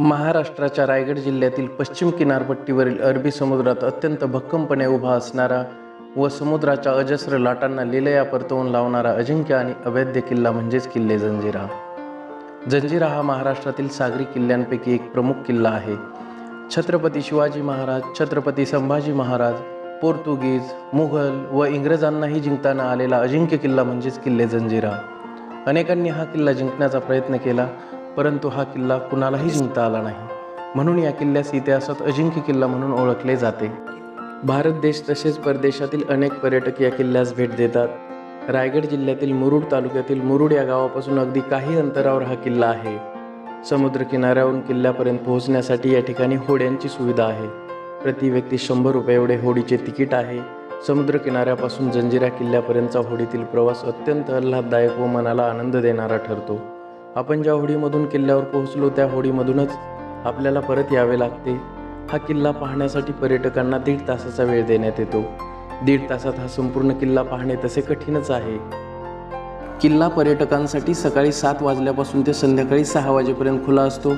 महाराष्ट्राच्या रायगड जिल्ह्यातील पश्चिम किनारपट्टीवरील अरबी समुद्रात अत्यंत भक्कमपणे उभा असणारा व समुद्राच्या अजस्र लाटांना लिलया परतवून लावणारा अजिंक्य आणि अवैध किल्ला म्हणजेच किल्ले जंजिरा. जंजिरा हा महाराष्ट्रातील सागरी किल्ल्यांपैकी एक प्रमुख किल्ला आहे. छत्रपती शिवाजी महाराज छत्रपती संभाजी महाराज पोर्तुगीज मुघल व इंग्रजांनाही जिंकताना आलेला अजिंक्य किल्ला म्हणजेच किल्ले जंजिरा. अनेकांनी हा किल्ला जिंकण्याचा प्रयत्न केला परंतु हा किल्ला कुणालाही जिंकता आला नाही. म्हणून या किल्ल्यास इतिहासात अजिंक्य किल्ला म्हणून ओळखले जाते. भारत देश तसेच परदेशातील अनेक पर्यटक या किल्ल्यास भेट देतात. रायगड जिल्ह्यातील मुरुड तालुक्यातील मुरुड या गावापासून अगदी काही अंतरावर हा किल्ला आहे. समुद्रकिनाऱ्यावरून किल्ल्यापर्यंत पोहोचण्यासाठी या ठिकाणी होड्यांची सुविधा आहे. प्रति व्यक्ती शंभर रुपये एवढे होडीचे तिकीट आहे. समुद्र किनाऱ्यापासून जंजिरा किल्ल्यापर्यंतचा होडीतील प्रवास अत्यंत आल्हाददायक व मनाला आनंद देणारा ठरतो. आपण ज्या होडीमधून किल्ल्यावर पोहोचलो त्या होडीमधूनच आपल्याला परत यावे लागते. हा किल्ला पाहण्यासाठी पर्यटकांना दीड तासाचा वेळ देण्यात येतो. दीड तासात हा संपूर्ण किल्ला पाहणे तसे कठीणच आहे. किल्ला पर्यटकांसाठी सकाळी सात वाजल्यापासून ते संध्याकाळी सहा वाजेपर्यंत खुला असतो.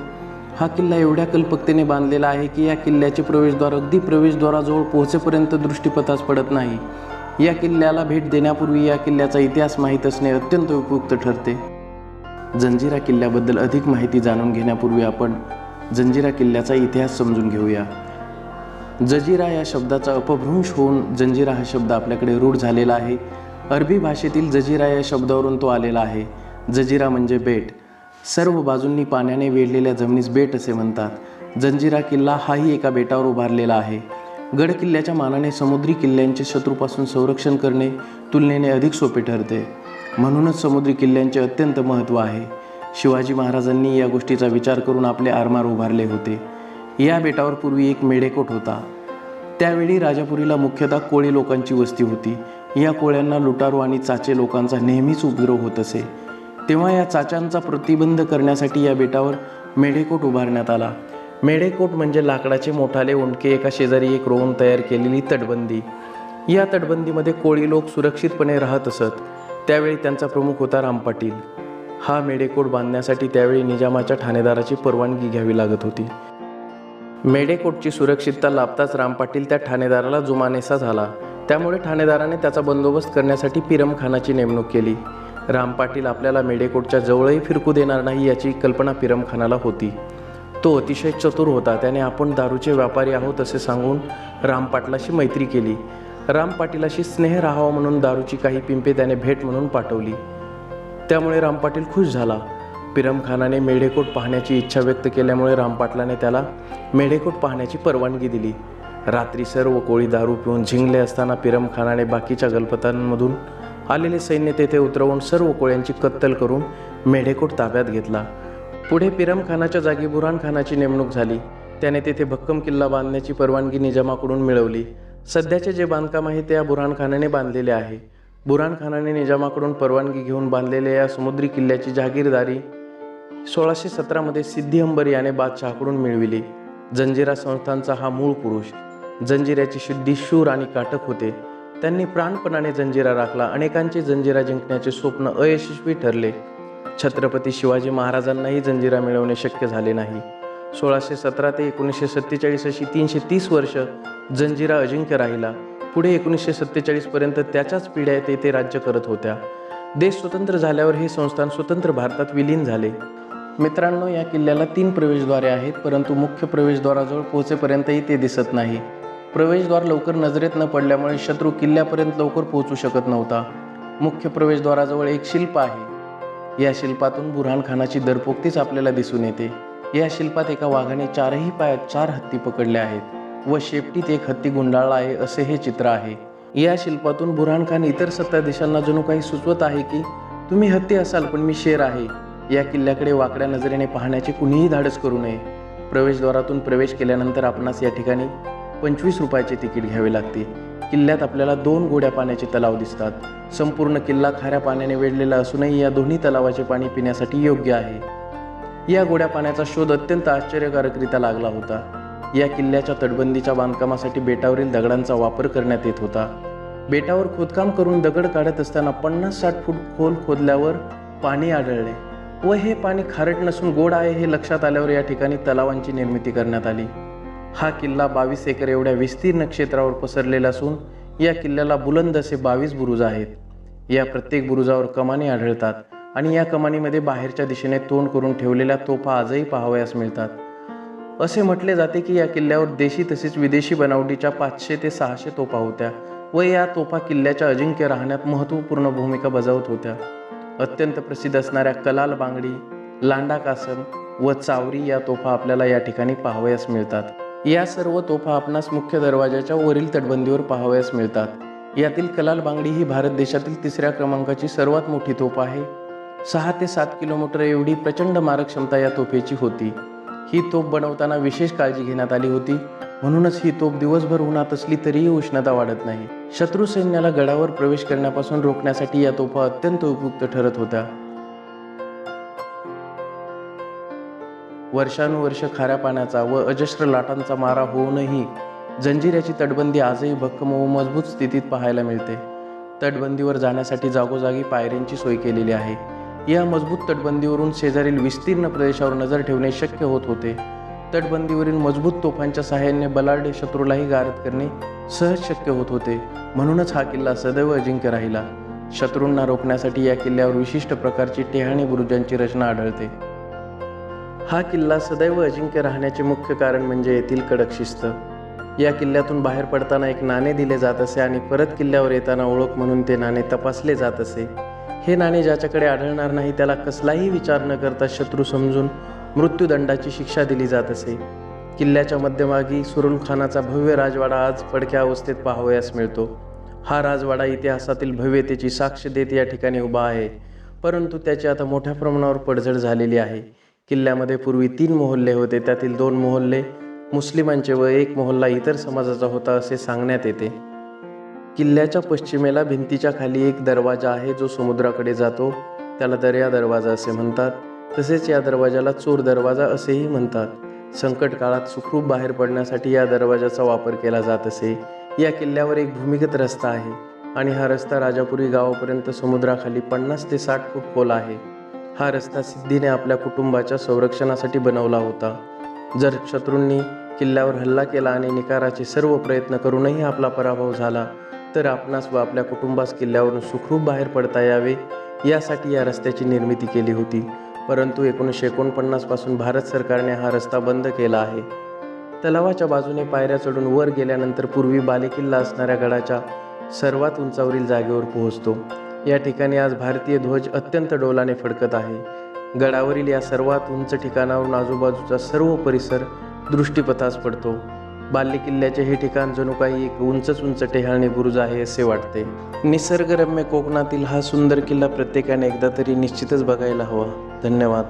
हा किल्ला एवढ्या कल्पकतेने बांधलेला आहे की या किल्ल्याचे प्रवेशद्वार अगदी प्रवेशद्वाराजवळ पोहोचेपर्यंत दृष्टीपथास पडत नाही. या किल्ल्याला भेट देण्यापूर्वी या किल्ल्याचा इतिहास माहीत असणे अत्यंत उपयुक्त ठरते. जंजिरा किल्ल्याबद्दल अधिक माहिती जाणून घेण्यापूर्वी आपण जंजिरा किल्ल्याचा इतिहास समजून घेऊया. जजिरा या शब्दाचा अपभ्रंश होऊन जंजिरा हा शब्द आपल्याकडे रूढ झालेला आहे. अरबी भाषेतील जजिरा या शब्दावरून तो आलेला आहे. जजिरा म्हणजे बेट. सर्व बाजूंनी पाण्याने वेढलेल्या जमिनीस बेट असे म्हणतात. जंजिरा किल्ला हाही एका बेटावर उभारलेला आहे. गड किल्ल्याच्या मानाने समुद्री किल्ल्यांचे शत्रूपासून संरक्षण करणे तुलनेने अधिक सोपे ठरते. म्हणूनच समुद्री किल्ल्यांचे अत्यंत महत्त्व आहे. शिवाजी महाराजांनी या गोष्टीचा विचार करून आपले आरमार उभारले होते. या बेटावर पूर्वी एक मेढेकोट होता. त्यावेळी राजापुरीला मुख्यतः कोळी लोकांची वस्ती होती. या कोळ्यांना लुटारू आणि चाचे लोकांचा नेहमीच उपद्रव होत असे. तेव्हा या चाच्यांचा प्रतिबंध करण्यासाठी या बेटावर मेढेकोट उभारण्यात आला. मेढेकोट म्हणजे लाकडाचे मोठाले ओंडके एका शेजारी एक रोवून तयार केलेली तटबंदी. या तटबंदीमध्ये कोळी लोक सुरक्षितपणे राहत असत. त्यावेळी त्यांचा प्रमुख होता राम पाटील. हा मेढेकोट बांधण्यासाठी त्यावेळी निजामाच्या ठाणेदाराची परवानगी घ्यावी लागत होती. मेढेकोटची सुरक्षितता लाभताच राम पाटील त्या ठाणेदाराला जुमानेसा झाला. त्यामुळे ठाणेदाराने त्याचा बंदोबस्त करण्यासाठी पिरमखानाची नेमणूक केली. राम पाटील आपल्याला मेढेकोटच्या जवळही फिरकू देणार नाही याची कल्पना पिरमखानाला होती. तो अतिशय चतुर होता. त्याने आपण दारूचे व्यापारी आहोत असे सांगून राम पाटलाशी मैत्री केली. राम पाटीलाशी स्नेह राहावा म्हणून दारूची काही पिंपे त्याने भेट म्हणून पाठवली. त्यामुळे राम पाटील खुश झाला. पिरमखानाने मेढेकोट पाहण्याची इच्छा व्यक्त केल्यामुळे रामपाटलाने त्याला मेढेकोट पाहण्याची परवानगी दिली. रात्री सर्व कोळी दारू पिऊन झिंगले असताना पिरमखानाने बाकीच्या गलपतांमधून आलेले सैन्य तेथे उतरवून सर्व कोळ्यांची कत्तल करून मेढेकोट ताब्यात घेतला. पुढे पिरमखानाच्या जागी बुरानखानाची नेमणूक झाली. त्याने तेथे भक्कम किल्ला बांधण्याची परवानगी निजामाकडून मिळवली. सध्याचे जे बांधकाम आहे ते या बुरहानखानाने बांधलेले आहे. बुरहानखानाने निजामाकडून परवानगी घेऊन बांधलेल्या या समुद्री किल्ल्याची जहागीरदारी सोळाशे सतरामध्ये सिद्धी अंबर याने बादशहाकडून मिळविली. जंजिरा संस्थांचा हा मूळ पुरुष जंजिऱ्याची शुद्धी शूर आणि काटक होते. त्यांनी प्राणपणाने जंजिरा राखला अनेकांचे जंजिरा जिंकण्याचे स्वप्न अयशस्वी ठरले. छत्रपती शिवाजी महाराजांनाही जंजिरा मिळवणे शक्य झाले नाही. सोळाशे सतरा ते एकोणीसशे सत्तेचाळीस अशी तीनशे तीस वर्ष जंजिरा अजिंक्य राहिला. पुढे एकोणीसशे सत्तेचाळीसपर्यंत त्याच्याच पिढ्या ते राज्य करत होत्या. देश स्वतंत्र झाल्यावर हे संस्थान स्वतंत्र भारतात विलीन झाले. मित्रांनो या किल्ल्याला तीन प्रवेशद्वारे आहेत परंतु मुख्य प्रवेशद्वाराजवळ पोहोचेपर्यंतही ते दिसत नाही. प्रवेशद्वार लवकर नजरेत न पडल्यामुळे शत्रू किल्ल्यापर्यंत लवकर पोहोचू शकत नव्हता. मुख्य प्रवेशद्वाराजवळ एक शिल्प आहे. या शिल्पातून बुरहानखानाची दरपोक्तीच आपल्याला दिसून येते. या शिल्पात एका वाघाने चारही पायात चार हत्ती पकडले आहेत व शेपटीत एक हत्ती गुंडाळला आहे असे हे चित्र आहे. या शिल्पातून बुरहान खान इतर सत्ताधीशांना जणू काही सुचवत आहे की तुम्ही हत्ती असाल पण मी शेर आहे. या किल्ल्याकडे वाकड्या नजरेने पाहण्याचे कुणीही धाडस करू नये. प्रवेशद्वारातून प्रवेश केल्यानंतर आपणास या ठिकाणी पंचवीस रुपयाचे तिकीट घ्यावे लागते किल्ल्यात आपल्याला दोन गोड्या पाण्याचे तलाव दिसतात. संपूर्ण किल्ला खाऱ्या पाण्याने वेढलेला असूनही या दोन्ही तलावाचे पाणी पिण्यासाठी योग्य आहे. या गोड्या पाण्याचा शोध अत्यंत आश्चर्यकारकरित्या लागला होता. या किल्ल्याच्या तटबंदीच्या बांधकामासाठी बेटावरील दगडांचा वापर करण्यात येत होता. बेटावर खोदकाम करून दगड काढत असताना पन्नास साठ फूट खोल खोदल्यावर पाणी आढळले व हे पाणी खारट नसून गोड आहे हे लक्षात आल्यावर या ठिकाणी तलावांची निर्मिती करण्यात आली. हा किल्ला बावीस एकर एवढ्या विस्तीर्ण क्षेत्रावर पसरलेला असून या किल्ल्याला बुलंद असे बावीस बुरुज आहेत. या प्रत्येक बुरुजावर कमानी आढळतात. आणि या कमानीमध्ये बाहेरच्या दिशेने तोंड करून ठेवलेल्या तोफा आजही पाहावयास मिळतात. असे म्हटले जाते की या किल्ल्यावर देशी तसेच विदेशी बनावटीच्या पाचशे ते सहाशे तोफा होत्या व या तोफा किल्ल्याच्या अजिंक्य राहण्यात महत्त्वपूर्ण भूमिका बजावत होत्या. अत्यंत प्रसिद्ध असणाऱ्या कलाल बांगडी लांडा कासम व चावरी या तोफा आपल्याला या ठिकाणी पाहावयास मिळतात. या सर्व तोफा आपणास मुख्य दरवाजाच्या वरील तटबंदीवर पाहावयास मिळतात. यातील कलाल बांगडी ही भारत देशातील तिसऱ्या क्रमांकाची सर्वात मोठी तोफ आहे. सहा ते सात किलोमीटर एवढी प्रचंड मारक क्षमता या तोफेची होती. ही तोफ बनवताना विशेष काळजी घेण्यात आली होती. म्हणूनच ही तोफ दिवसभर उन्हात असली तरीही उष्णता वाढत नाही. शत्रू सैन्याला गडावर प्रवेश करण्यापासून रोखण्यासाठी या तोफा अत्यंत उपयुक्त ठरत होत्या. वर्षानुवर्ष खाऱ्या पाण्याचा व अजस्र लाटांचा मारा होऊनही जंजिऱ्याची तटबंदी आजही भक्कम व मजबूत स्थितीत पाहायला मिळते. तटबंदीवर जाण्यासाठी जागोजागी पायऱ्यांची सोय केलेली आहे. या मजबूत तटबंदीवरून शेजारील विस्तीर्ण प्रदेशावर नजर ठेवणे शक्य होत होते. तटबंदीवरील मजबूत तोफांच्या सहाय्याने बलाढ्य शत्रूलाही गारद करणे सहज शक्य होत होते. म्हणूनच हा किल्ला सदैव अजिंक्य राहिला. शत्रूंना रोखण्यासाठी या किल्ल्यावर विशिष्ट प्रकारची टेहाणी बुरुजांची रचना आढळते. हा किल्ला सदैव अजिंक्य राहण्याचे मुख्य कारण म्हणजे येथील कडक शिस्त. या किल्ल्यातून बाहेर पडताना एक नाणे दिले जात असे आणि परत किल्ल्यावर येताना ओळख म्हणून ते नाणे तपासले जात असे. हे नाणे ज्याच्याकडे आढळणार नाही त्याला कसलाही विचार न करता शत्रू समजून मृत्यूदंडाची शिक्षा दिली जात असे. किल्ल्याच्या मध्यभागी सुरुणखानाचा भव्य राजवाडा आज पडक्या अवस्थेत पाहावयास मिळतो. हा राजवाडा इतिहासातील भव्यतेची साक्ष देत या ठिकाणी उभा आहे. परंतु त्याची आता मोठ्या प्रमाणावर पडझड झालेली आहे. किल्ल्यामध्ये पूर्वी तीन मोहल्ले होते त्यातील दोन मोहल्ले मुस्लिमांचे व एक मोहल्ला इतर समाजाचा होता असे सांगण्यात येते. किल्ल्याच्या पश्चिमेला भिंतीच्या खाली एक दरवाजा आहे जो समुद्राकडे जातो. त्याला दर्या दरवाजा असे म्हणतात. तसेच या दरवाजाला चोर दरवाजा असेही म्हणतात. संकट काळात सुखरूप बाहेर पडण्यासाठी या दरवाजाचा वापर केला जात असे. या किल्ल्यावर एक भूमिगत रस्ता आहे आणि हा रस्ता राजापुरी गावापर्यंत समुद्राखाली पन्नास ते साठ फूट खोल आहे. हा रस्ता सिद्धीने आपल्या कुटुंबाच्या संरक्षणासाठी बनवला होता. जर शत्रूंनी किल्ल्यावर हल्ला केला आणि निकाराचे सर्व प्रयत्न करूनही आपला पराभव झाला तर आपणास व आपल्या कुटुंबास किल्ल्यावरून सुखरूप बाहेर पडता यावे यासाठी या रस्त्याची निर्मिती केली होती. परंतु एकोणीसशे एकोणपन्नासपासून भारत सरकारने हा रस्ता बंद केला आहे. तलावाच्या बाजूने पायऱ्या चढून वर गेल्यानंतर पूर्वी बालेकिल्ला असणाऱ्या गडाच्या सर्वात उंचावरील जागेवर पोहोचतो. या ठिकाणी आज भारतीय ध्वज अत्यंत डोलाने फडकत आहे. गडावरील या सर्वात उंच ठिकाणावरून आजूबाजूचा सर्व परिसर दृष्टीपथास पडतो. बाल्य किल्ल्याचे हे ठिकाण जणू काही एक उंचच उंच टेहाळणे बुरुज आहे असे वाटते. निसर्गरम्य कोकणातील हा सुंदर किल्ला प्रत्येकाने एकदा तरी निश्चितच बघायला हवा. धन्यवाद.